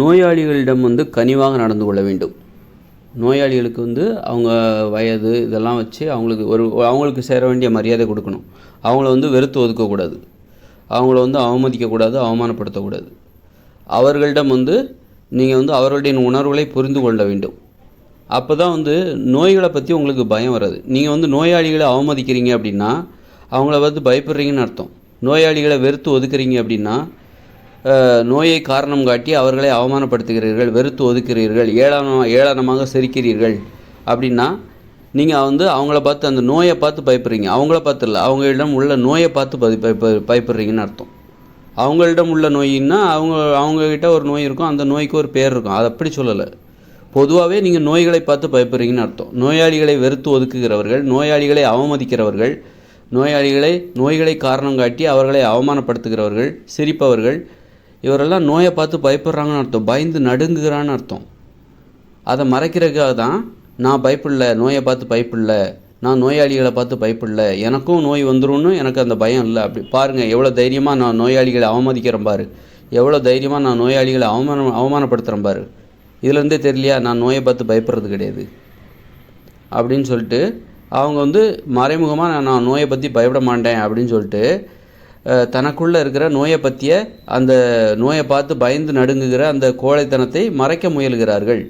நோயாளிகளிடம் வந்து கனிவாக நடந்து கொள்ள வேண்டும். நோயாளிகளுக்கு வந்து அவங்க வயது இதெல்லாம் வச்சு அவங்களுக்கு ஒரு அவங்களுக்கு சேர வேண்டிய மரியாதை கொடுக்கணும். அவங்கள வந்து வெறுத்து ஒதுக்கக்கூடாது. அவங்கள வந்து அவமதிக்கக்கூடாது அவமானப்படுத்தக்கூடாது. அவர்களிடம் வந்து நீங்கள் வந்து அவர்களுடைய உணர்வுகளை புரிந்து கொள்ள வேண்டும். அப்போ தான் வந்து நோய்களை பற்றி உங்களுக்கு பயம் வராது. நீங்கள் வந்து நோயாளிகளை அவமதிக்கிறீங்க அப்படின்னா அவங்கள வந்து பயப்படுறீங்கன்னு அர்த்தம். நோயாளிகளை வெறுத்து ஒதுக்குறீங்க அப்படின்னா நோயை காரணம் காட்டி அவர்களை அவமானப்படுத்துகிறீர்கள் வெறுத்து ஒதுக்கிறீர்கள் ஏளனம் ஏளனமாக சிரிக்கிறீர்கள் அப்படின்னா நீங்கள் வந்து அவங்கள பார்த்து அந்த நோயை பார்த்து பயப்படுறீங்க. அவங்கள பார்த்து இல்லை அவங்களிடம் உள்ள நோயை பார்த்து பதி பயப்படுறீங்கன்னு அர்த்தம். அவங்களிடம் உள்ள நோயின்னா அவங்க அவங்கக்கிட்ட ஒரு நோய் இருக்கும் அந்த நோய்க்கு ஒரு பேர் இருக்கும். அதை அப்படி சொல்லலை. பொதுவாகவே நீங்கள் நோய்களை பார்த்து பயப்படுறீங்கன்னு அர்த்தம். நோயாளிகளை வெறுத்து ஒதுக்குகிறவர்கள் நோயாளிகளை அவமதிக்கிறவர்கள் நோயாளிகளை நோய்களை காரணம் காட்டி அவர்களை அவமானப்படுத்துகிறவர்கள் சிரிப்பவர்கள் இவரெல்லாம் நோயை பார்த்து பயப்படுறாங்கன்னு அர்த்தம். பயந்து நடுங்குகிறான்னு அர்த்தம். அதை மறைக்கிறதுக்காக தான் நான் பயப்படல நோயை பார்த்து பயப்படல நான் நோயாளிகளை பார்த்து பயப்படல எனக்கும் நோய் வந்துரும்னு எனக்கு அந்த பயம் இல்லை. அப்படி பாருங்கள் எவ்வளோ தைரியமாக நான் நோயாளிகளை அவமதிக்கிறேன் பாரு. எவ்வளோ தைரியமாக நான் நோயாளிகளை அவமானம் அவமானப்படுத்துகிறேன் பாரு. இதுலேருந்தே தெரியலையா நான் நோயை பார்த்து பயப்படுறது கிடையாது. அப்படின்னு சொல்லிட்டு அவங்க வந்து மறைமுகமாக நான் நான் நோயை பற்றி பயப்பட மாட்டேன் அப்படின்னு சொல்லிட்டு தனக்குள்ளே இருக்கிற நோயை பற்றிய அந்த நோயை பார்த்து பயந்து நடுங்குகிற அந்த கோழைத்தனத்தை மறைக்க முயல்கிறார்கள்.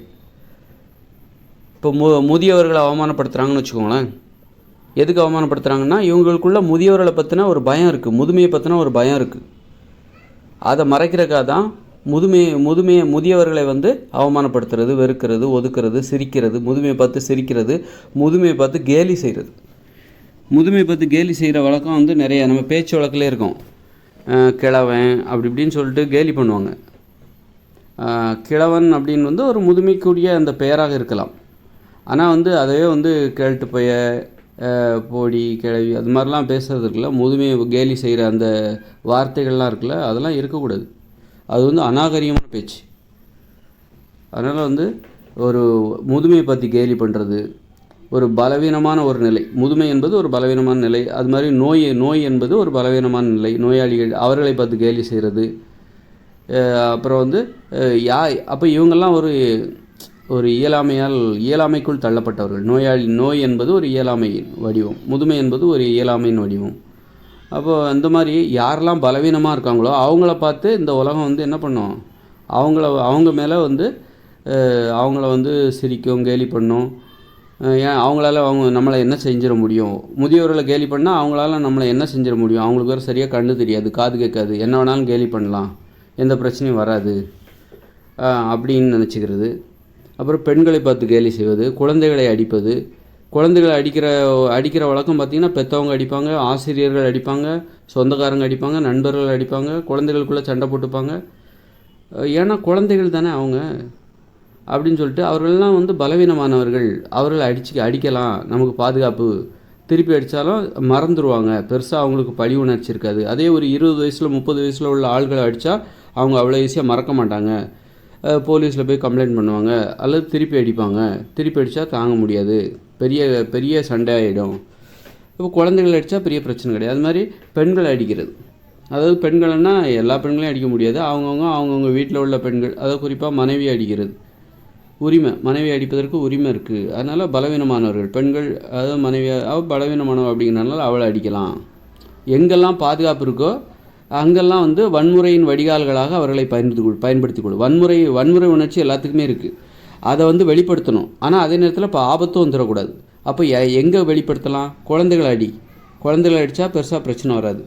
இப்போ மு முதியவர்களை அவமானப்படுத்துகிறாங்கன்னு வச்சுக்கோங்களேன். எதுக்கு அவமானப்படுத்துகிறாங்கன்னா இவங்களுக்குள்ள முதியவர்களை பற்றின ஒரு பயம் இருக்குது முதுமையை பற்றின ஒரு பயம் இருக்குது அதை மறைக்கிறக்காக தான் முதுமை முதுமையை முதியவர்களை வந்து அவமானப்படுத்துறது வெறுக்கிறது ஒதுக்கிறது சிரிக்கிறது முதுமையை பார்த்து சிரிக்கிறது முதுமையை பார்த்து கேலி செய்கிறது முதுமை பார்த்து கேலி செய்கிற வழக்கம் வந்து நிறைய நம்ம பேச்சு வழக்கிலே இருக்கும். கிழவன் அப்படி இப்படின்னு சொல்லிட்டு கேலி பண்ணுவாங்க. கிழவன் அப்படின்னு வந்து ஒரு முதுமைக்குரிய அந்த பெயராக இருக்கலாம். ஆனால் வந்து அதவே வந்து கேள்ட்டு பைய போடி கிழவி அது மாதிரிலாம் பேசுறது இருக்குல்ல முதுமையை கேலி செய்கிற அந்த வார்த்தைகள்லாம் இருக்குல்ல அதெல்லாம் இருக்கக்கூடாது. அது வந்து அநாகரியமான பேச்சு. அதனால் வந்து ஒரு முதுமையை பற்றி கேலி பண்ணுறது ஒரு பலவீனமான ஒரு நிலை. முதுமை என்பது ஒரு பலவீனமான நிலை. அது மாதிரி நோய் நோய் என்பது ஒரு பலவீனமான நிலை. நோயாளிகள் அவர்களை பார்த்து கேலி செய்கிறது அப்புறம் வந்து யா அப்போ இவங்கெல்லாம் ஒரு ஒரு இயலாமையால் இயலாமைக்குள் தள்ளப்பட்டவர்கள். நோயாளி நோய் என்பது ஒரு இயலாமையின் வடிவம். முதுமை என்பது ஒரு இயலாமையின் வடிவம். அப்போ அந்த மாதிரி யாரெல்லாம் பலவீனமாக இருக்காங்களோ அவங்கள பார்த்து இந்த உலகம் வந்து என்ன பண்ணும்? அவங்கள அவங்க மேலே வந்து அவங்கள வந்து சிரிக்கும் கேலி பண்ணும். ஏன் அவங்களால அவங்க நம்மளை என்ன செஞ்சிட முடியும்? முதியோர்களை கேலி பண்ணால் அவங்களால நம்மளை என்ன செஞ்சிட முடியும்? அவங்களுக்கு வேறு சரியாக கண்ணு தெரியாது காது கேட்காது. என்ன வேணாலும் கேலி பண்ணலாம். எந்த பிரச்சனையும் வராது. அப்படின்னு நினச்சிக்கிறது. அப்புறம் பெண்களை பார்த்து கேலி செய்வது குழந்தைகளை அடிப்பது. குழந்தைகளை அடிக்கிற அடிக்கிற வழக்கம் பார்த்திங்கன்னா பெற்றவங்க அடிப்பாங்க ஆசிரியர்கள் அடிப்பாங்க சொந்தக்காரங்க அடிப்பாங்க நண்பர்கள் அடிப்பாங்க குழந்தைகளுக்குள்ளே சண்டை போட்டுப்பாங்க. ஏன்னா குழந்தைகள் தானே அவங்க. அப்படின்னு சொல்லிட்டு அவர்கள்லாம் வந்து பலவீனமானவர்கள். அவர்களை அடிச்சு அடிக்கலாம். நமக்கு பாதுகாப்பு. திருப்பி அடித்தாலும் மறந்துடுவாங்க பெருசாக அவங்களுக்கு பழி உணர்ச்சி இருக்காது. அதே ஒரு இருபது வயசில் முப்பது வயசில் உள்ள ஆள்களை அடித்தா அவங்க அவ்வளோ ஈஸியாக மறக்க மாட்டாங்க. போலீஸில் போய் கம்ப்ளைண்ட் பண்ணுவாங்க. அல்லது திருப்பி அடிப்பாங்க. திருப்பி அடித்தா தாங்க முடியாது. பெரிய பெரிய சண்டை ஆகிடும் இப்போ குழந்தைகள் அடித்தா பெரிய பிரச்சனை கிடையாது. அது மாதிரி பெண்களை அடிக்கிறது. அதாவது பெண்கள்னா எல்லா பெண்களையும் அடிக்க முடியாது. அவங்கவுங்க அவங்கவுங்க வீட்டில் உள்ள பெண்கள். அதாவது குறிப்பாக மனைவி அடிக்கிறது. உரிமை மனைவி அடிப்பதற்கு உரிமை இருக்குது அதனால் பலவீனமானவர்கள் பெண்கள் அதாவது மனைவி அவள் பலவீனமானவள் அப்படிங்கிறனால அவளை அடிக்கலாம். எங்கெல்லாம் பாதுகாப்பு இருக்கோ அங்கெல்லாம் வந்து வன்முறையின் வடிகால்களாக அவர்களை பயன்படுத்தி கொள் பயன்படுத்தி கொள்ளும் வன்முறை வன்முறை உணர்ச்சி எல்லாத்துக்குமே இருக்குது அதை வந்து வெளிப்படுத்தணும். ஆனால் அதே நேரத்தில் இப்போ ஆபத்தும் வந்துடக்கூடாது அப்போ எ- எங்கே வெளிப்படுத்தலாம்? குழந்தைகளை அடி. குழந்தைகளை அடித்தா பெருசாக பிரச்சனை வராது.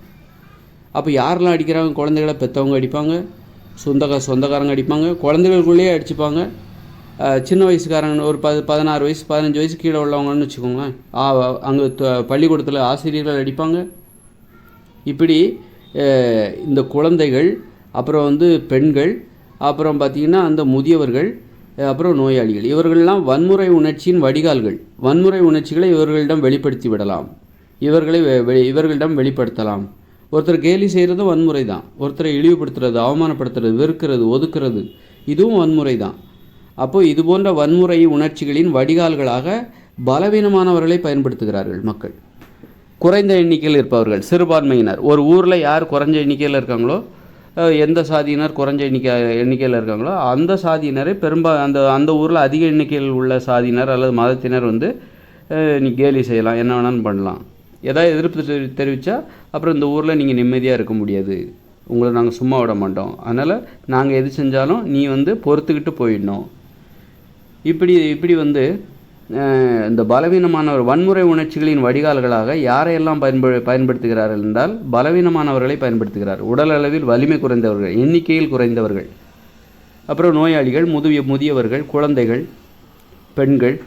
அப்போ யாரெல்லாம் அடிக்கிறாங்க? குழந்தைகளை பெற்றவங்க அடிப்பாங்க. சொந்தக்கா சொந்தக்காரங்க அடிப்பாங்க. குழந்தைகளுக்குள்ளேயே அடிச்சுப்பாங்க. சின்ன வயசுக்காரங்க ஒரு பது பதினாறு வயசு பதினஞ்சு வயசு கீழே உள்ளவங்கன்னு வச்சுக்கோங்களேன் அங்கே பள்ளிக்கூடத்தில் ஆசிரியர்கள் அடிப்பாங்க. இப்படி இந்த குழந்தைகள் அப்புறம் வந்து பெண்கள் அப்புறம் பார்த்திங்கன்னா அந்த முதியவர்கள் அப்புறம் நோயாளிகள். இவர்கள்லாம் வன்முறை உணர்ச்சியின் வடிகால்கள். வன்முறை உணர்ச்சிகளை இவர்களிடம் வெளிப்படுத்தி விடலாம். இவர்களை வெ- வெ- இவர்களிடம் வெளிப்படுத்தலாம். ஒருத்தர் கேலி செய்கிறதும் வன்முறை தான் ஒருத்தரை இழிவுபடுத்துறது அவமானப்படுத்துறது வெறுக்கிறது ஒதுக்குறது இதுவும் வன்முறை தான் அப்போ இது போன்ற வன்முறை உணர்ச்சிகளின் வடிகால்களாக பலவீனமானவர்களை பயன்படுத்துகிறார்கள் மக்கள். குறைந்த எண்ணிக்கையில் இருப்பவர்கள் சிறுபான்மையினர். ஒரு ஊரில் யார் குறைஞ்ச எண்ணிக்கையில் இருக்காங்களோ எந்த சாதியினர் குறைஞ்ச எண்ணிக்கை எண்ணிக்கையில் இருக்காங்களோ அந்த சாதியினரை பெரும்பா அந்த அந்த ஊரில் அதிக எண்ணிக்கையில் உள்ள சாதியினர் அல்லது மதத்தினர் வந்து நீ கேலி செய்யலாம் என்ன வேணாலும் பண்ணலாம். ஏதாவது எதிர்ப்பு தெரி தெரிவித்தா அப்புறம் இந்த ஊரில் நீங்கள் நிம்மதியாக இருக்க முடியாது. உங்களை நாங்கள் சும்மா விட மாட்டோம். அதனால் நாங்கள் எது செஞ்சாலும் நீ வந்து பொறுத்துக்கிட்டு போயிடணும். இப்படி இப்படி வந்து இந்த பலவீனமானவர் வன்முறை உணர்ச்சிகளின் வடிகால்களாக யாரையெல்லாம் பயன்ப பயன்படுத்துகிறார்கள் என்றால் பலவீனமானவர்களை பயன்படுத்துகிறார். உடல் அளவில் வலிமை குறைந்தவர்கள் எண்ணிக்கையில் குறைந்தவர்கள். அப்புறம் நோயாளிகள் முதிய முதியவர்கள் குழந்தைகள் பெண்கள்.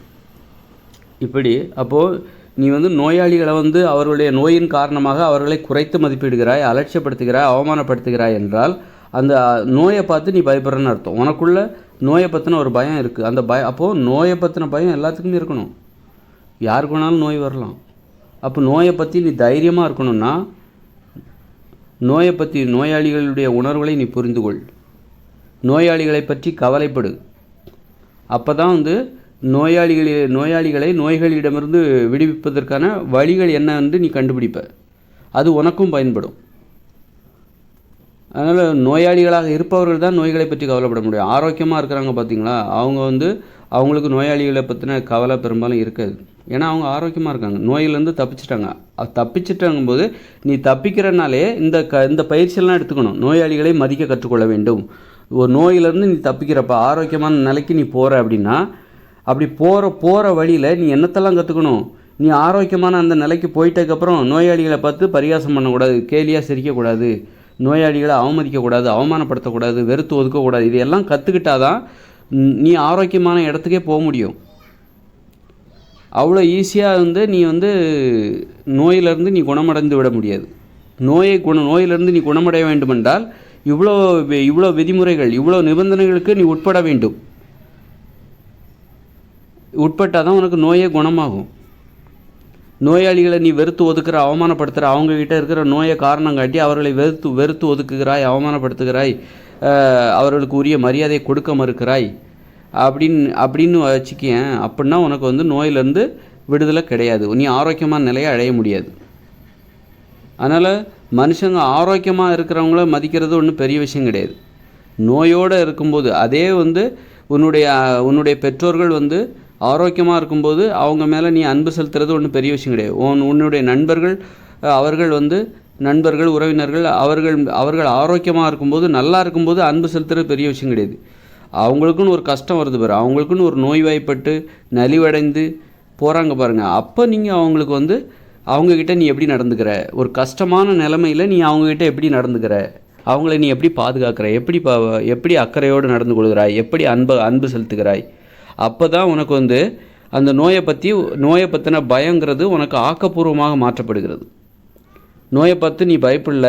இப்படி அப்போது நீ வந்து நோயாளிகளை வந்து அவர்களுடைய நோயின் காரணமாக அவர்களை குறைத்து மதிப்பிடுகிறாய் அலட்சியப்படுத்துகிறாய் அவமானப்படுத்துகிறாய் என்றால் அந்த நோயை பார்த்து நீ பயப்படுறன்னு அர்த்தம். உனக்குள்ள நோயை பற்றின ஒரு பயம் இருக்குது அந்த பய அப்போது நோயை பற்றின பயம் எல்லாத்துக்குமே இருக்கணும். யாருக்கு வேணாலும் நோய் வரலாம். அப்போ நோயை பற்றி நீ தைரியமாக இருக்கணும்னா நோயை பற்றி நோயாளிகளுடைய உணர்வுகளை நீ புரிந்து கொள் நோயாளிகளை பற்றி கவலைப்படு. அப்போ தான் வந்து நோயாளிகளை நோயாளிகளை நோய்களிடமிருந்து விடுவிப்பதற்கான வழிகள் என்ன என்று நீ கண்டுபிடிப்ப. அது உனக்கும் பயன்படும். அதனால் நோயாளிகளாக இருப்பவர்கள் தான் நோய்களை பற்றி கவலைப்பட முடியும். ஆரோக்கியமாக இருக்கிறாங்க பார்த்தீங்களா அவங்க வந்து அவங்களுக்கு நோயாளிகளை பற்றின கவலை பெரும்பாலும் இருக்காது. ஏன்னா அவங்க ஆரோக்கியமாக இருக்காங்க. நோயிலேருந்து தப்பிச்சிட்டாங்க. அது தப்பிச்சிட்டாங்கும் போது நீ தப்பிக்கிறனாலே இந்த க இந்த பயிற்சியெல்லாம் எடுத்துக்கணும். நோயாளிகளை மதிக்க கற்றுக்கொள்ள வேண்டும். ஒரு நோயிலேருந்து நீ தப்பிக்கிறப்ப ஆரோக்கியமான நிலைக்கு நீ போகிற அப்படின்னா அப்படி போகிற போகிற வழியில் நீ என்னத்தெல்லாம் கற்றுக்கணும் நீ ஆரோக்கியமான அந்த நிலைக்கு போயிட்டதுக்கப்புறம் நோயாளிகளை பார்த்து பரிகாசம் பண்ணக்கூடாது கேலியாக சிரிக்கக்கூடாது. நோயாளிகளை அவமதிக்கக்கூடாது அவமானப்படுத்தக்கூடாது வெறுத்து ஒதுக்கக்கூடாது இதையெல்லாம் கற்றுக்கிட்டாதான் நீ ஆரோக்கியமான இடத்துக்கே போக முடியும். அவ்வளோ ஈஸியாக வந்து நீ வந்து நோயிலிருந்து நீ குணமடைந்து விட முடியாது. நோயை குண நோயிலிருந்து நீ குணமடைய வேண்டுமென்றால் இவ்வளோ இவ்வளோ விதிமுறைகள் இவ்வளோ நிபந்தனைகளுக்கு நீ உட்பட வேண்டும். உட்பட்டால் தான் உனக்கு நோயே குணமாகும். நோயாளிகளை நீ வெறுத்து ஒதுக்குற அவமானப்படுத்துகிற அவங்கக்கிட்ட இருக்கிற நோயை காரணம் காட்டி அவர்களை வெறுத்து வெறுத்து ஒதுக்குகிறாய் அவமானப்படுத்துகிறாய் அவர்களுக்கு உரிய மரியாதையை கொடுக்க மறுக்கிறாய். அப்படின்னு அப்படின்னு வச்சுக்கேன். அப்படின்னா உனக்கு வந்து நோயிலேருந்து விடுதலை கிடையாது. நீ ஆரோக்கியமான நிலையை அடைய முடியாது. அதனால் மனுஷங்க ஆரோக்கியமாக இருக்கிறவங்கள மதிக்கிறது ஒன்றும் பெரிய விஷயம் கிடையாது. நோயோடு இருக்கும்போது அதே வந்து உன்னுடைய உன்னுடைய பெற்றோர்கள் வந்து ஆரோக்கியமாக இருக்கும்போது அவங்க மேலே நீ அன்பு செலுத்துறது ஒன்றும் பெரிய விஷயம் கிடையாது. உன் உன்னுடைய நண்பர்கள் அவர்கள் வந்து நண்பர்கள் உறவினர்கள் அவர்கள் அவர்கள் ஆரோக்கியமாக இருக்கும்போது நல்லா இருக்கும்போது அன்பு செலுத்துறது பெரிய விஷயம் கிடையாது. அவங்களுக்குன்னு ஒரு கஷ்டம் வருது பாரு. அவங்களுக்குன்னு ஒரு நோய்வாய்ப்பட்டு நலிவடைந்து போகிறாங்க பாருங்கள் அப்போ நீங்கள் அவங்களுக்கு வந்து அவங்கக்கிட்ட நீ எப்படி நடந்துக்கிற? ஒரு கஷ்டமான நிலமையில் நீ அவங்கக்கிட்ட எப்படி நடந்துக்கிற? அவங்கள நீ எப்படி பாதுகாக்கிற? எப்படி பா எப்படி அக்கறையோடு நடந்து கொள்கிறாய்? எப்படி அன்பு அன்பு செலுத்துகிறாய்? அப்போ தான் உனக்கு வந்து அந்த நோயை பற்றி நோயை பற்றின பயங்கிறது உனக்கு ஆக்கப்பூர்வமாக மாற்றப்படுகிறது. நோயை பார்த்து நீ பயப்படல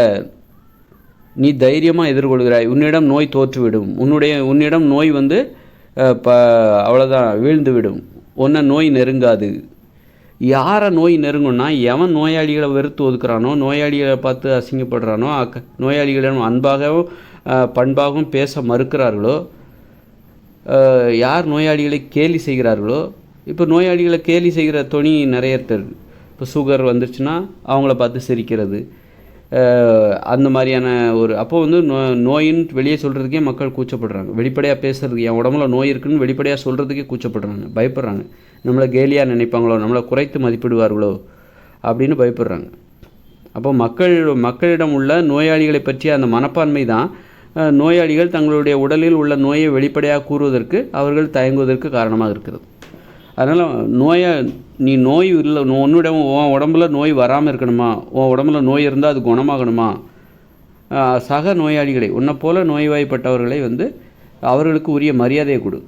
நீ தைரியமாக எதிர்கொள்கிறாய். உன்னிடம் நோய் தோற்றுவிடும். உன்னுடைய உன்னிடம் நோய் வந்து ப அவ்வளோதான் வீழ்ந்து விடும் உன்னை நோய் நெருங்காது. யாரை நோய் நெருங்கும்னா எவன் நோயாளிகளை வெறுத்து ஒதுக்குறானோ நோயாளிகளை பார்த்து அசிங்கப்படுறானோ அக்க நோயாளிகளிடம் அன்பாகவும் பண்பாகவும் பேச மறுக்கிறார்களோ யார் நோயாளிகளை கேலி செய்கிறார்களோ இப்போ நோயாளிகளை கேலி செய்கிற துணி நிறைய இருக்குது இப்போ சுகர் வந்துருச்சுன்னா அவங்கள பார்த்து சிரிக்கிறது. அந்த மாதிரியான ஒரு அப்போ வந்து நோ நோயின்னு வெளியே சொல்கிறதுக்கே மக்கள் கூச்சப்படுறாங்க. வெளிப்படையாக பேசுகிறதுக்கு என் உடம்புல நோய் இருக்குன்னு வெளிப்படையாக சொல்கிறதுக்கே கூச்சப்படுறாங்க. பயப்படுறாங்க. நம்மளை கேலியாக நினைப்பாங்களோ நம்மளை குறைத்து மதிப்பிடுவார்களோ அப்படின்னு பயப்படுறாங்க. அப்போ மக்கள் மக்களிடம் உள்ள நோயாளிகளை பற்றிய அந்த மனப்பான்மை தான் நோயாளிகள் தங்களுடைய உடலில் உள்ள நோயை வெளிப்படையாக கூறுவதற்கு அவர்கள் தயங்குவதற்கு காரணமாக இருக்கிறது. அதனால் நோயை நீ நோய் இல்லை உன்னுடைய உன் உடம்புல நோய் வராமல் இருக்கணுமா? உன் உடம்புல நோய் இருந்தால் அது குணமாகணுமா? சக நோயாளிகளை உன்னை போல நோய்வாய்ப்பட்டவர்களை வந்து அவர்களுக்கு உரிய மரியாதையை கொடு.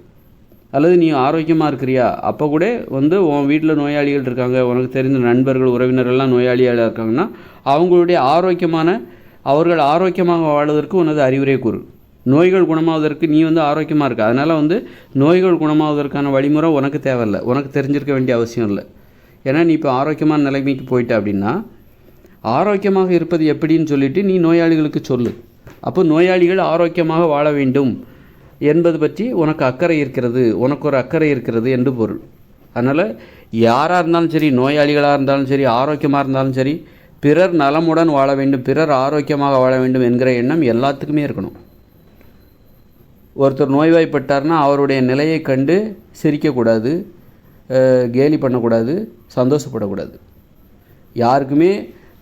அல்லது நீ ஆரோக்கியமாக இருக்கிறியா? அப்போ கூட வந்து உன் வீட்டில் நோயாளிகள் இருக்காங்க உனக்கு தெரிந்த நண்பர்கள் உறவினர்கள்லாம் நோயாளியாக இருக்காங்கன்னா அவங்களுடைய ஆரோக்கியமான அவர்கள் ஆரோக்கியமாக வாழ்வதற்கு உனது அறிவுரை கூறு. நோய்கள் குணமாவதற்கு நீ வந்து ஆரோக்கியமாக இருக்க. அதனால் வந்து நோய்கள் குணமாவதற்கான வழிமுறை உனக்கு தேவையில்லை. உனக்கு தெரிஞ்சிருக்க வேண்டிய அவசியம் இல்லை. ஏன்னா நீ இப்போ ஆரோக்கியமான நிலைமைக்கு போயிட்ட அப்படின்னா ஆரோக்கியமாக இருப்பது எப்படின்னு சொல்லிட்டு நீ நோயாளிகளுக்கு சொல்லு. அப்போ நோயாளிகள் ஆரோக்கியமாக வாழ வேண்டும் என்பது பற்றி உனக்கு அக்கறை இருக்கிறது. உனக்கு ஒரு அக்கறை இருக்கிறது என்று பொருள். அதனால் யாராக இருந்தாலும் சரி நோயாளிகளாக இருந்தாலும் சரி ஆரோக்கியமாக இருந்தாலும் சரி பிறர் நலமுடன் வாழ வேண்டும் பிறர் ஆரோக்கியமாக வாழ வேண்டும் என்கிற எண்ணம் எல்லாத்துக்குமே இருக்கணும். ஒருத்தர் நோய்வாய்ப்பட்டார்னா அவருடைய நிலையை கண்டு சிரிக்கக்கூடாது கேலி பண்ணக்கூடாது சந்தோஷப்படக்கூடாது. யாருக்குமே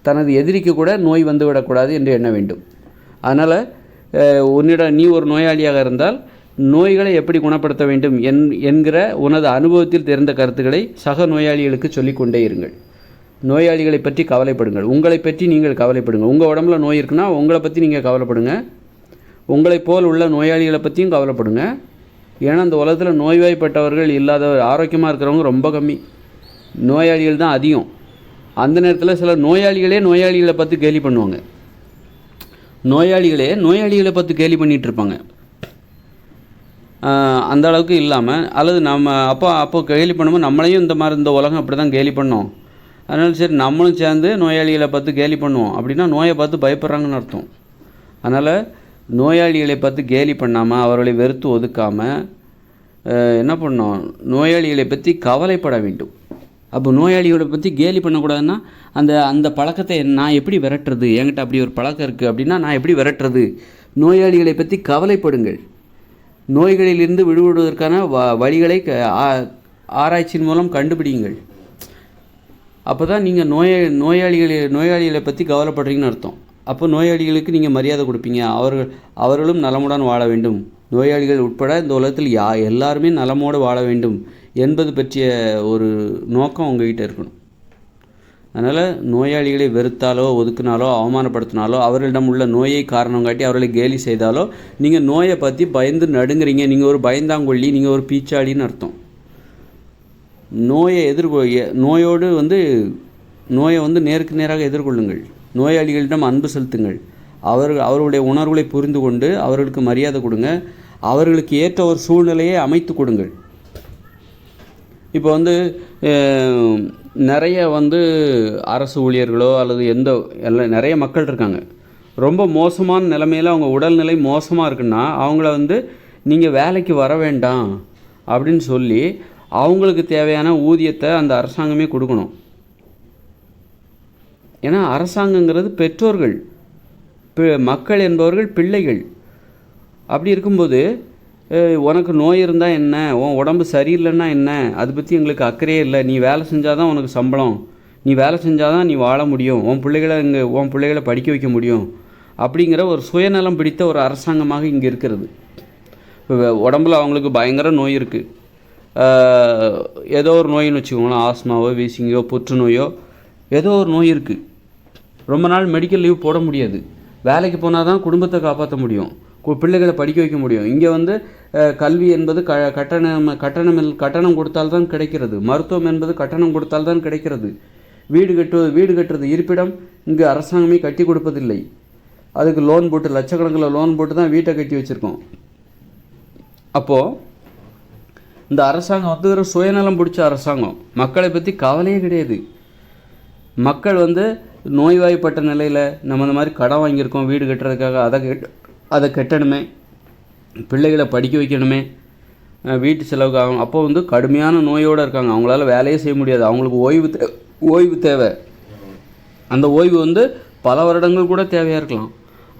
தனது எதிரிக்கு கூட நோய் வந்து விடக்கூடாது என்று எண்ண வேண்டும். அதனால் உன்னிடம் நீ ஒரு நோயாளியாக இருந்தால் நோய்களை எப்படி குணப்படுத்த வேண்டும் என் என்கிற உனது அனுபவத்தில் தெரிந்த கருத்துக்களை சக நோயாளிகளுக்கு சொல்லிக்கொண்டே இருங்கள். நோயாளிகளை பற்றி கவலைப்படுங்கள். உங்களை பற்றி நீங்கள் கவலைப்படுங்கள். உங்கள் உடம்புல நோய் இருக்குன்னா உங்களை பற்றி நீங்கள் கவலைப்படுங்க. உங்களைப் போல் உள்ள நோயாளிகளை பற்றியும் கவலைப்படுங்க. ஏன்னா இந்த உலகத்தில் நோய்வாய்ப்பட்டவர்கள் இல்லாதவர் ஆரோக்கியமாக இருக்கிறவங்க ரொம்ப கம்மி. நோயாளிகள் தான் அதிகம். அந்த நேரத்தில் சில நோயாளிகளே நோயாளிகளை பார்த்து கேலி பண்ணுவாங்க. நோயாளிகளே நோயாளிகளை பார்த்து கேலி பண்ணிகிட்டு இருப்பாங்க. அந்த அளவுக்கு இல்லாமல் அல்லது நம்ம அப்போ அப்போ கேலி பண்ணும்போது நம்மளையும் இந்த மாதிரி இந்த உலகம் அப்படி தான் கேலி பண்ணோம். அதனால சரி நம்மளும் சேர்ந்து நோயாளிகளை பார்த்து கேலி பண்ணுவோம். அப்படின்னா நோயை பார்த்து பயப்படுறாங்கன்னு அர்த்தம். அதனால் நோயாளிகளை பார்த்து கேலி பண்ணாமல் அவர்களை வெறுத்து ஒதுக்காமல் என்ன பண்ணோம்? நோயாளிகளை பற்றி கவலைப்பட வேண்டும். அப்போ நோயாளிகளை பற்றி கேலி பண்ணக்கூடாதுன்னா அந்த அந்த பழக்கத்தை நான் எப்படி விரட்டுறது? என்கிட்ட அப்படி ஒரு பழக்கம் இருக்குது அப்படின்னா நான் எப்படி விரட்டுறது? நோயாளிகளை பற்றி கவலைப்படுங்கள். நோய்களிலிருந்து விடுபடுவதற்கான வ வழிகளை க- ஆ- ஆராய்ச்சியின் மூலம் கண்டுபிடிங்கள் அப்போ தான் நீங்கள் நோயா நோயாளிகளை நோயாளிகளை பற்றி கவலைப்படுறீங்கன்னு அர்த்தம். அப்போ நோயாளிகளுக்கு நீங்கள் மரியாதை கொடுப்பீங்க. அவர்கள் அவர்களும் நலமுடன் வாழ வேண்டும். நோயாளிகள் உட்பட இந்த உலகத்தில் யா எல்லாருமே நலமோடு வாழ வேண்டும் என்பது பற்றிய ஒரு நோக்கம் உங்ககிட்ட இருக்கணும். அதனால் நோயாளிகளை வெறுத்தாலோ ஒதுக்குனாலோ அவமானப்படுத்தினாலோ அவர்களிடம் உள்ள நோயை காரணம் காட்டி அவர்களை கேலி செய்தாலோ நீங்கள் நோயை பற்றி பயந்து நடுங்குறீங்க. நீங்கள் ஒரு பயந்தாங்கொல்லி நீங்கள் ஒரு பீச்சாளின்னு அர்த்தம். நோயை எதிர்கொ நோயோடு வந்து நோயை வந்து நேருக்கு நேராக எதிர்கொள்ளுங்கள். நோயாளிகளிடம் அன்பு செலுத்துங்கள். அவர்கள் அவர்களுடைய உணர்வுகளை புரிந்து கொண்டு அவர்களுக்கு மரியாதை கொடுங்க. அவர்களுக்கு ஏற்ற ஒரு சூழ்நிலையை அமைத்து கொடுங்கள். இப்போ வந்து நிறைய வந்து அரசு ஊழியர்களோ அல்லது எந்த எல்லாம் நிறைய மக்கள் இருக்காங்க. ரொம்ப மோசமான நிலைமையில் அவங்க உடல்நிலை மோசமாக இருக்குன்னா அவங்கள வந்து நீங்கள் வேலைக்கு வர வேண்டாம். அப்படின்னு சொல்லி அவங்களுக்கு தேவையான ஊதியத்தை அந்த அரசாங்கமே கொடுக்கணும். ஏன்னா அரசாங்கங்கிறது பெற்றோர்கள் மக்கள் என்பவர்கள் பிள்ளைகள். அப்படி இருக்கும்போது உனக்கு நோய் இருந்தால் என்ன? உன் உடம்பு சரியில்லைன்னா என்ன? அதை பற்றி எங்களுக்கு அக்கறையே இல்லை. நீ வேலை செஞ்சால் தான் உனக்கு சம்பளம். நீ வேலை செஞ்சால் தான் நீ வாழ முடியும். உன் பிள்ளைகளை இங்கே உன் பிள்ளைகளை படிக்க வைக்க முடியும். அப்படிங்கிற ஒரு சுயநலம் பிடித்த ஒரு அரசாங்கமாக இங்கே இருக்கிறது. உடம்புல அவங்களுக்கு பயங்கர நோய் இருக்குது ஏதோ ஒரு நோயின்னு வச்சுக்கோங்களேன் ஆஸ்மாவோ வீசிங்கோ புற்றுநோயோ ஏதோ ஒரு நோய் இருக்குது ரொம்ப நாள் மெடிக்கல் லீவ் போட முடியாது. வேலைக்கு போனால் தான் குடும்பத்தை காப்பாற்ற முடியும். கு- பிள்ளைகளை படிக்க வைக்க முடியும். இங்கே வந்து கல்வி என்பது க கட்டணம் கட்டணம் கட்டணம் கொடுத்தால்தான் கிடைக்கிறது. மருத்துவம் என்பது கட்டணம் கொடுத்தால்தான் கிடைக்கிறது. வீடு கட்டு வீடு கட்டுறது இருப்பிடம் இங்கே அரசாங்கமே கட்டி கொடுப்பதில்லை. அதுக்கு லோன் போட்டு லட்சக்கணக்கில் லோன் போட்டு தான் வீட்டை கட்டி வச்சுருக்கோம். அப்போது இந்த அரசாங்கம் வந்து ஒரு சுயநலம் பிடிச்ச அரசாங்கம். மக்களை பற்றி கவலையே கிடையாது. மக்கள் வந்து நோய்வாய்ப்பட்ட நிலையில் நம்ம இந்த மாதிரி கடன் வாங்கியிருக்கோம் வீடு கட்டுறதுக்காக அதை கெட் அதை கட்டணுமே பிள்ளைகளை படிக்க வைக்கணுமே வீட்டு செலவுக்கு ஆகும். அப்போ வந்து கடுமையான நோயோடு இருக்காங்க. அவங்களால வேலையே செய்ய முடியாது. அவங்களுக்கு ஓய்வு தே ஓய்வு தேவை. அந்த ஓய்வு வந்து பல வருடங்கள் கூட தேவையாக இருக்கலாம்.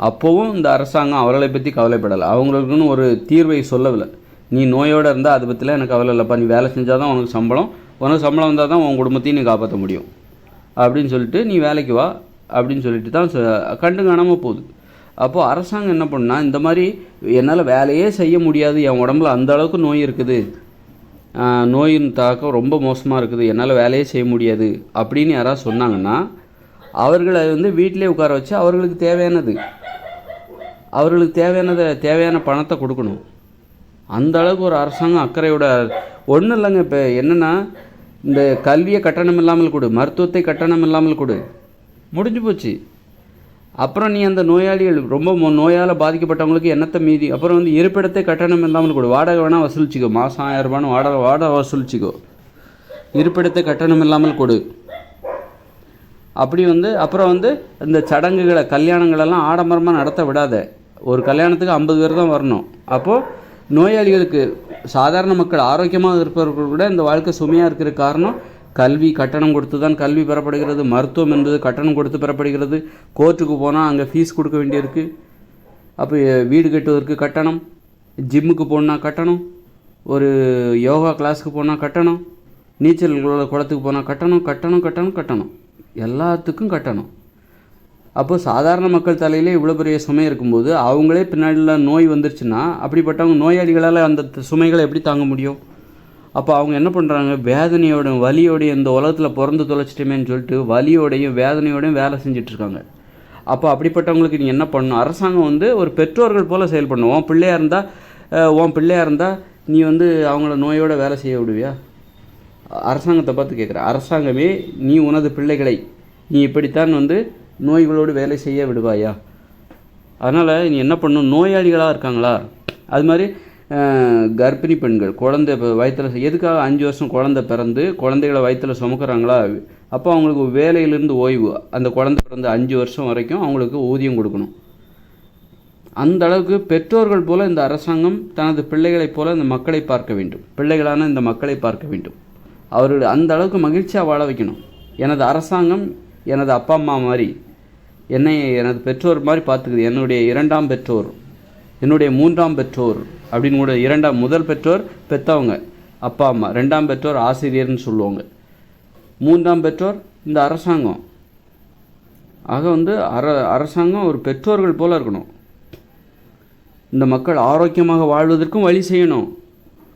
அப்போவும் இந்த அரசாங்கம் அவர்களை பற்றி கவலைப்படலை. அவங்களுக்குன்னு ஒரு தீர்வை சொல்லவில்லை. நீ நோயோடு இருந்தால் அதை பற்றிலாம் எனக்கு கவலை இல்லைப்பா. நீ வேலை செஞ்சால் தான் உனக்கு சம்பளம். உனக்கு சம்பளம் வந்தால் தான் உன் குடும்பத்தையும் நீ காப்பாற்ற முடியும். அப்படின்னு சொல்லிட்டு நீ வேலைக்கு வா அப்படின்னு சொல்லிட்டு தான் கண்டு காணாமல் போகுது. அப்போது அரசாங்கம் என்ன பண்ணா இந்த மாதிரி என்னால் வேலையே செய்ய முடியாது. என் உடம்புல அந்த அளவுக்கு நோய் இருக்குது. நோயின் தாக்கம் ரொம்ப மோசமாக இருக்குது. என்னால் வேலையே செய்ய முடியாது அப்படின்னு யாராவது சொன்னாங்கன்னா அவர்களை வந்து வீட்டிலே உட்கார வச்சு அவர்களுக்கு தேவையானது. அவர்களுக்கு தேவையானதை தேவையான பணத்தை கொடுக்கணும். அந்த அளவுக்கு ஒரு அரசாங்கம் அக்கறையோட ஒன்றும் இல்லைங்க. இப்போ என்னென்னா இந்த கல்வியை கட்டணம் இல்லாமல் கொடு மருத்துவத்தை கட்டணம் இல்லாமல் கொடு. முடிஞ்சு போச்சு. அப்புறம் நீ அந்த நோயாளிகள் ரொம்ப மோ- நோயால் பாதிக்கப்பட்டவங்களுக்கு என்னத்தை மீதி? அப்புறம் வந்து இருப்பிடத்தை கட்டணம் இல்லாமல் கொடு. வாடகை வேணால் வசூலிச்சிக்கோ. மாதம் ஆயிரம் ரூபான்னு வாடகை வாடகை வசூலிச்சிக்கோ. இருப்பிடத்தை கட்டணம் இல்லாமல் கொடு. அப்படி வந்து அப்புறம் வந்து இந்த சடங்குகளை கல்யாணங்களெல்லாம் ஆடம்பரமாக நடத்த விடாத. ஒரு கல்யாணத்துக்கு ஐம்பது பேர் தான் வரணும். அப்போது நோயாளிகளுக்கு சாதாரண மக்கள் ஆரோக்கியமாக இருப்பவர்கள் கூட இந்த வாழ்க்கை சுமையாக இருக்கிற காரணம் கல்வி கட்டணம் கொடுத்து தான் கல்வி பெறப்படுகிறது மருத்துவம் என்பது கட்டணம் கொடுத்து பெறப்படுகிறது. கோர்ட்டுக்கு போனால் அங்கே ஃபீஸ் கொடுக்க வேண்டியிருக்கு. அப்போ வீடு கட்டுவதற்கு கட்டணம் ஜிம்முக்கு போனால் கட்டணம் ஒரு யோகா கிளாஸுக்கு போனால் கட்டணம் நீச்சல் குளத்துக்கு போனால் கட்டணம் கட்டணம் கட்டணம் கட்டணம். எல்லாத்துக்கும் கட்டணம். அப்போ சாதாரண மக்கள் தலையிலே இவ்வளோ பெரிய சுமை இருக்கும்போது அவங்களே பின்னாடியில் நோய் வந்துருச்சுன்னா அப்படிப்பட்டவங்க நோயாளிகளால் அந்த சுமைகளை எப்படி தாங்க முடியும்? அப்போ அவங்க என்ன பண்ணுறாங்க வேதனையோட வலியோடையும் இந்த உலகத்தில் பிறந்து தொலைச்சிட்டோமேன்னு சொல்லிட்டு வலியோடையும் வேதனையோடையும் வேலை செஞ்சிட்ருக்காங்க. அப்போ அப்படிப்பட்டவங்களுக்கு நீங்கள் என்ன பண்ணணும்? அரசாங்கம் வந்து ஒரு பெற்றோர்கள் போல் செயல்படணும் உன் பிள்ளையாக இருந்தால் உன் பிள்ளையாக இருந்தால் நீ வந்து அவங்கள நோயோட வேலை செய்ய விடுவியா? அரசாங்கத்தை பார்த்து கேட்குற அரசாங்கமே நீ உனது பிள்ளைகளை நீ இப்படித்தான் வந்து நோய்களோடு வேலை செய்ய விடுவாயா? அதனால் நீ என்ன பண்ணணும் நோயாளிகளாக இருக்காங்களா? அது மாதிரி கர்ப்பிணி பெண்கள் குழந்தை இப்போ வயிற்றில் எதுக்காக அஞ்சு வருஷம் குழந்தை பிறந்து குழந்தைகளை வயிற்றில் சுமக்கிறாங்களா? அப்போ அவங்களுக்கு வேலையிலிருந்து ஓய்வு அந்த குழந்தை பிறந்த அஞ்சு வருஷம் வரைக்கும் அவங்களுக்கு ஊதியம் கொடுக்கணும். அந்த அளவுக்கு பெற்றோர்கள் போல இந்த அரசாங்கம் தனது பிள்ளைகளைப் போல இந்த மக்களை பார்க்க வேண்டும். பிள்ளைகளான இந்த மக்களை பார்க்க வேண்டும். அவர்கள் அந்த அளவுக்கு மகிழ்ச்சியாக வாழ வைக்கணும். எனது அரசாங்கம் எனது அப்பா அம்மா மாதிரி என்னை எனது பெற்றோர் மாதிரி பார்த்துக்குது. என்னுடைய இரண்டாம் பெற்றோர் என்னுடைய மூன்றாம் பெற்றோர் அப்படின்னு கூட இரண்டாம் முதல் பெற்றோர் பெற்றவங்க அப்பா அம்மா. ரெண்டாம் பெற்றோர் ஆசிரியர்னு சொல்லுவாங்க. மூன்றாம் பெற்றோர் இந்த அரசாங்கம். ஆக வந்து அர அரசாங்கம் ஒரு பெற்றோர்கள் போல இருக்கணும். இந்த மக்கள் ஆரோக்கியமாக வாழ்வதற்கும் வழி செய்யணும்.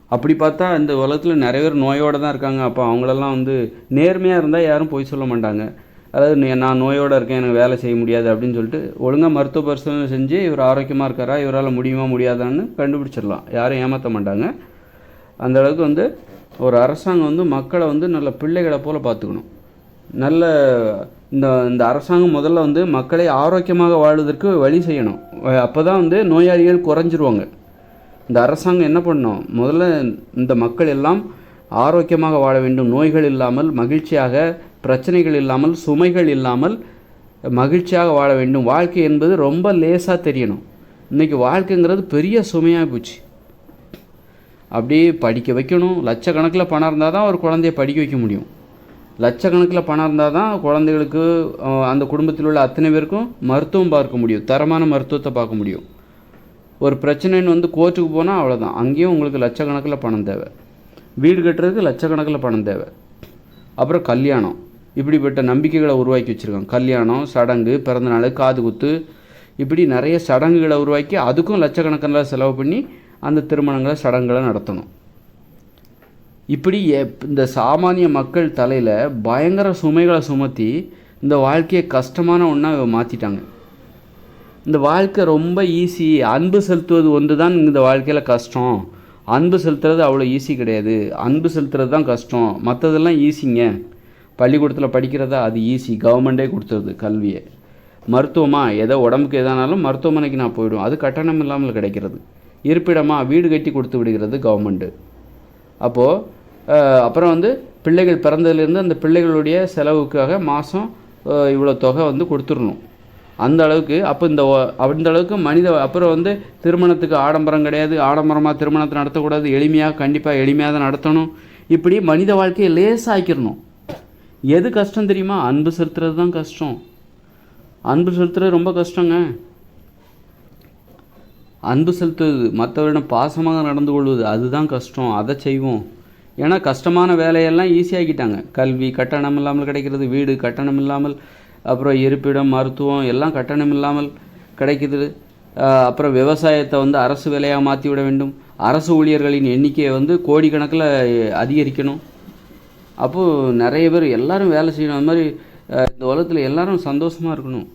அப்படி பார்த்தா இந்த உலகத்தில் நிறைய பேர் நோயோடு தான் இருக்காங்க. அப்போ அவங்களெல்லாம் வந்து நேர்மையாக இருந்தால் யாரும் போய் சொல்ல மாட்டாங்க. அதாவது நான் நோயோடு இருக்கேன் எனக்கு வேலை செய்ய முடியாது அப்படின்னு சொல்லிட்டு ஒழுங்காக மருத்துவ பரிசோதனை செஞ்சு இவர் ஆரோக்கியமாக இருக்காரா இவரால் முடியுமா முடியாதான்னு கண்டுபிடிச்சிடலாம். யாரும் ஏமாற்ற மாட்டாங்க. அந்த அளவுக்கு வந்து ஒரு அரசாங்கம் வந்து மக்களை வந்து நல்ல பிள்ளைகளை போல் பார்த்துக்கணும். நல்ல இந்த இந்த அரசாங்கம் முதல்ல வந்து மக்களை ஆரோக்கியமாக வாழ்வதற்கு வழி செய்யணும். அப்போ தான் வந்து நோயாளிகள் குறைஞ்சிருவாங்க. இந்த அரசாங்கம் என்ன பண்ணணும் முதல்ல இந்த மக்கள் எல்லாம் ஆரோக்கியமாக வாழ வேண்டும். நோய்கள் இல்லாமல் மகிழ்ச்சியாக பிரச்சனைகள் இல்லாமல் சுமைகள் இல்லாமல் மகிழ்ச்சியாக வாழ வேண்டும். வாழ்க்கை என்பது ரொம்ப லேசாக தெரியணும். இன்றைக்கி வாழ்க்கைங்கிறது பெரிய சுமையாக போச்சு. அப்படியே படிக்க வைக்கணும். லட்சக்கணக்கில் பணம் இருந்தால் தான் ஒரு குழந்தைய படிக்க வைக்க முடியும். லட்சக்கணக்கில் பணம் இருந்தால் தான் குழந்தைகளுக்கு அந்த குடும்பத்தில் உள்ள அத்தனை பேருக்கும் மருத்துவம் பார்க்க முடியும். தரமான மருத்துவத்தை பார்க்க முடியும். ஒரு பிரச்சனைன்னு வந்து கோர்ட்டுக்கு போனால் அவ்வளோதான் அங்கேயும் உங்களுக்கு லட்சக்கணக்கில் பணம் தேவை. வீடு கட்டுறதுக்கு லட்சக்கணக்கில் பணம் தேவை. அப்புறம் கல்யாணம். இப்படிப்பட்ட நம்பிக்கைகளை உருவாக்கி வச்சுருக்காங்க. கல்யாணம் சடங்கு பிறந்தநாள் காது குத்து இப்படி நிறைய சடங்குகளை உருவாக்கி அதுக்கும் லட்சக்கணக்கில் செலவு பண்ணி அந்த திருமணங்களை சடங்குகளை நடத்தணும். இப்படி எப்- இந்த சாமானிய மக்கள் தலையில் பயங்கர சுமைகளை சுமத்தி இந்த வாழ்க்கையை கஷ்டமான ஒன்றா மாற்றிட்டாங்க இந்த வாழ்க்கை ரொம்ப ஈஸி அன்பு செலுத்துவது ஒன்று தான் இந்த வாழ்க்கையில் கஷ்டம். அன்பு செலுத்துறது அவ்வளோ ஈஸி கிடையாது. அன்பு செலுத்துறது தான் கஷ்டம். மற்றதெல்லாம் ஈஸிங்க பள்ளிக்கூடத்தில் படிக்கிறதா அது ஈஸி கவர்மெண்ட்டே கொடுத்துருது கல்வியை. மருத்துவமா? எதோ உடம்புக்கு எதானாலும் மருத்துவமனைக்கு நான் போயிடும் அது கட்டணம் இல்லாமல் கிடைக்கிறது. இருப்பிடமாக வீடு கட்டி கொடுத்து விடுகிறது கவர்மெண்ட்டு அப்போது அப்புறம் வந்து பிள்ளைகள் பிறந்ததுலேருந்து அந்த பிள்ளைகளுடைய செலவுக்காக மாதம் இவ்வளோ தொகை வந்து கொடுத்துடணும். அந்த அளவுக்கு அப்போ இந்த அந்த அளவுக்கு மனித அப்புறம் வந்து திருமணத்துக்கு ஆடம்பரம் கிடையாது. ஆடம்பரமாக திருமணத்தை நடத்தக்கூடாது. எளிமையாக கண்டிப்பாக எளிமையாக தான் நடத்தணும். இப்படி மனித வாழ்க்கையை லேசாக்கிடணும். எது கஷ்டம் தெரியுமா? அன்பு செலுத்துறது தான் கஷ்டம். அன்பு செலுத்துறது ரொம்ப கஷ்டங்க. அன்பு செலுத்துவது மற்றவரிடம் பாசமாக நடந்து கொள்வது அதுதான் கஷ்டம். அதை செய்வோம். ஏன்னா கஷ்டமான வேலையெல்லாம் ஈஸியாகிட்டாங்க கல்வி கட்டணம் இல்லாமல் கிடைக்கிறது வீடு கட்டணம் இல்லாமல் அப்புறம் இருப்பிடம் மருத்துவம் எல்லாம் கட்டணம் இல்லாமல் கிடைக்குது அப்புறம் விவசாயத்தை வந்து அரசு வேலையாக மாற்றி விட வேண்டும். அரசு ஊழியர்களின் எண்ணிக்கையை வந்து கோடிக்கணக்கில் அதிகரிக்கணும். அப்போது நிறைய பேர் எல்லாரும் வேலை செய்யணும். அது மாதிரி இந்த உலகத்தில் எல்லோரும் சந்தோஷமாக இருக்கணும்.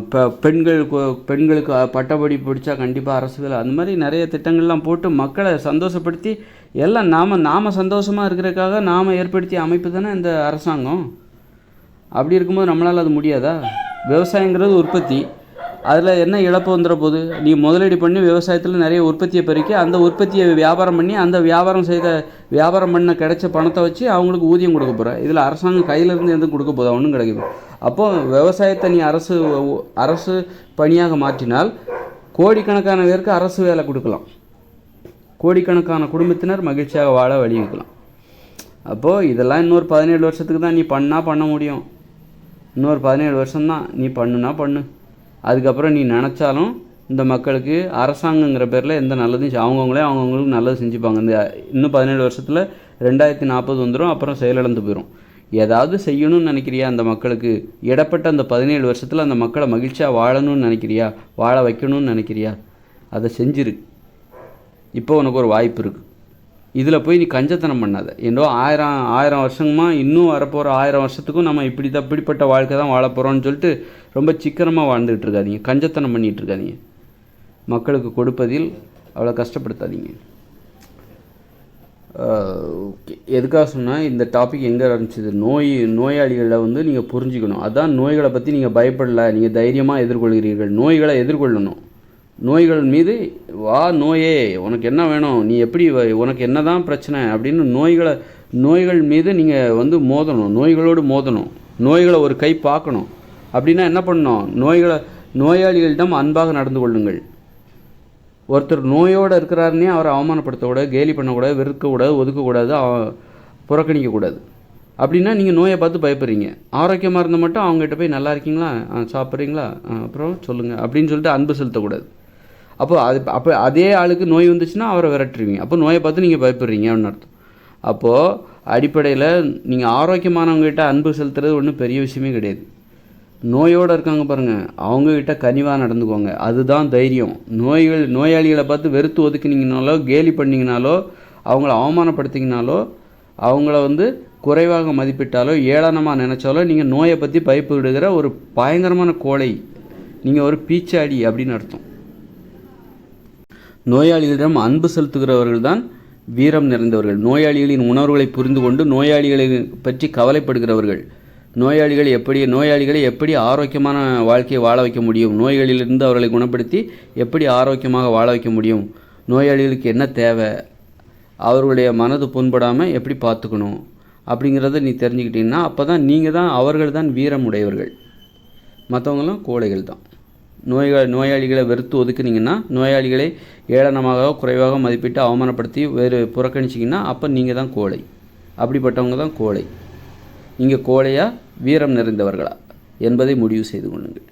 இப்போ பெண்களுக்கு பெண்களுக்கு பட்டப்படி படித்தா கண்டிப்பாக அரசு வேலை. அந்த மாதிரி நிறைய திட்டங்கள்லாம் போட்டு மக்களை சந்தோஷப்படுத்தி எல்லாம் நாம் நாம் சந்தோஷமாக இருக்கிறதுக்காக நாம் ஏற்படுத்திய அமைப்பு தானே இந்த அரசாங்கம்? அப்படி இருக்கும்போது நம்மளால் அது முடியாதா? விவசாயங்கிறது உற்பத்தி. அதில் என்ன இழப்பு வந்துட போகுது நீ முதலீடு பண்ணி விவசாயத்தில் நிறைய உற்பத்தியை பெருக்கி அந்த உற்பத்தியை வியாபாரம் பண்ணி அந்த வியாபாரம் செய்த வியாபாரம் பண்ண கிடைச்ச பணத்தை வச்சு அவங்களுக்கு ஊதியம் கொடுக்க போகிற இதில் அரசாங்கம் கையிலேருந்து எதுவும் கொடுக்க போதா? ஒன்றும் கிடைக்குது அப்போது விவசாயத்தை நீ அரசு அரசு பணியாக மாற்றினால் கோடிக்கணக்கான பேருக்கு அரசு வேலை கொடுக்கலாம். கோடிக்கணக்கான குடும்பத்தினர் மகிழ்ச்சியாக வாழ வழிவகுக்கலாம் அப்போது இதெல்லாம் இன்னொரு பதினேழு வருஷத்துக்கு தான் நீ பண்ணால் பண்ண முடியும். இன்னொரு பதினேழு வருஷம்தான் நீ பண்ணுனா பண்ணு. அதுக்கப்புறம் நீ நினச்சாலும் இந்த மக்களுக்கு அரசாங்கங்கிற பேரில் எந்த நல்லதும் அவங்கவுங்களே அவங்கவுங்களுக்கு நல்லது செஞ்சுப்பாங்க. இந்த இன்னும் பதினேழு வருஷத்தில் ரெண்டாயிரத்தி நாற்பது வந்துடும் அப்புறம் செயலிழந்து போயிடும் ஏதாவது செய்யணும்னு நினைக்கிறியா அந்த மக்களுக்கு? இடப்பட்ட அந்த பதினேழு வருஷத்தில் அந்த மக்களை மகிழ்ச்சியாக வாழணும்னு நினைக்கிறியா? வாழ வைக்கணும்னு நினைக்கிறியா? அதை செஞ்சிரு. இப்போ உனக்கு ஒரு வாய்ப்பு இருக்குது இதில் போய் நீ கஞ்சத்தனம் பண்ணாத. ஏதோ ஆயிரம் ஆயிரம் வருஷமா இன்னும் வரப்போகிற ஆயிரம் வருஷத்துக்கும் நம்ம இப்படி தான் இப்படிப்பட்ட வாழ்க்கை தான் வாழ போகிறோம்னு சொல்லிட்டு ரொம்ப சிக்கனமாக வாழ்ந்துகிட்டு இருக்காதிங்க. கஞ்சத்தனம் பண்ணிகிட்டு இருக்காதிங்க. மக்களுக்கு கொடுப்பதில் அவ்வளோ கஷ்டப்படுத்தாதீங்க. ஓகே. எதுக்காக சொன்னால் இந்த டாபிக் எங்கே ஆரம்பிச்சது? நோய் நோயாளிகளை வந்து நீங்கள் புரிஞ்சுக்கணும். அதுதான் நோய்களை பற்றி நீங்கள் பயப்படல நீங்கள் தைரியமாக எதிர்கொள்கிறீர்கள். நோய்களை எதிர்கொள்ளணும். நோய்கள் மீது வா நோயே உனக்கு என்ன வேணும்? நீ எப்படி வ- உனக்கு என்ன தான் பிரச்சனை? அப்படின்னு நோய்களை நோய்கள் மீது நீங்கள் வந்து மோதணும். நோய்களோடு மோதணும். நோய்களை ஒரு கை பார்க்கணும். அப்படின்னா என்ன பண்ணணும்? நோய்களை நோயாளிகளிடம் அன்பாக நடந்து கொள்ளுங்கள். ஒருத்தர் நோயோடு இருக்கிறாருன்னே அவரை அவமானப்படுத்தக்கூடாது கேலி பண்ணக்கூடாது வெறுக்கக்கூடாது ஒதுக்கக்கூடாது புறக்கணிக்கக்கூடாது. அப்படின்னா நீங்கள் நோயை பார்த்து பயப்படுறீங்க. ஆரோக்கியமாக இருந்தால் மட்டும் அவங்ககிட்ட போய் நல்லா இருக்கீங்களா? ஆ, சாப்பிட்றீங்களா? அப்புறம் சொல்லுங்கள் அப்படின்னு சொல்லிட்டு அன்பு செலுத்தக்கூடாது. அப்போ அது அப்போ அதே ஆளுக்கு நோய் வந்துச்சுன்னா அவரை விரட்டுருவீங்க அப்போ நோயை பார்த்து நீங்கள் பயப்படுறீங்க அப்படின்னு அர்த்தம். அப்போது அடிப்படையில் நீங்கள் ஆரோக்கியமானவங்ககிட்ட அன்பு செலுத்துறது ஒன்றும் பெரிய விஷயமே கிடையாது. நோயோடு இருக்காங்க பாருங்கள் அவங்கக்கிட்ட கனிவாக நடந்துக்கோங்க. அதுதான் தைரியம். நோய்கள் நோயாளிகளை பார்த்து வெறுத்து ஒதுக்குனீங்கனாலோ கேலி பண்ணீங்கனாலோ அவங்கள அவமானப்படுத்திங்கனாலோ அவங்கள வந்து குறைவாக மதிப்பிட்டாலோ ஏளனமாக நினச்சாலோ நீங்கள் நோயை பற்றி பயப்படுகிற ஒரு பயங்கரமான கோழை. நீங்கள் ஒரு பீச்சாடி அப்படின்னு அர்த்தம். நோயாளிகளிடம் அன்பு செலுத்துகிறவர்கள் தான் வீரம் நிறைந்தவர்கள். நோயாளிகளின் உணர்வுகளை புரிந்து கொண்டு நோயாளிகளை பற்றி கவலைப்படுகிறவர்கள். நோயாளிகள் எப்படி நோயாளிகளை எப்படி ஆரோக்கியமான வாழ்க்கையை வாழ வைக்க முடியும்? நோய்களிலிருந்து அவர்களை குணப்படுத்தி எப்படி ஆரோக்கியமாக வாழ வைக்க முடியும்? நோயாளிகளுக்கு என்ன தேவை? அவர்களுடைய மனது புண்படாமல் எப்படி பார்த்துக்கணும்? அப்படிங்கிறத நீ தெரிஞ்சுக்கிட்டீங்கன்னா அப்போ தான் நீங்கள் தான் அவர்கள் தான் வீரம் உடையவர்கள். மற்றவங்களும் கோழைகள் தான் நோய்கள் நோயாளிகளை வெறுத்து ஒதுக்குனீங்கன்னா நோயாளிகளை ஏளனமாக குறைவாக மதிப்பிட்டு அவமானப்படுத்தி வேறு புறக்கணிச்சிங்கன்னா அப்போ நீங்கள் தான் கோழை. அப்படிப்பட்டவங்க தான் கோழை. நீங்கள் கோழையா வீரம் நிறைந்தவர்களா? என்பதை முடிவு செய்து கொள்ளுங்கள்.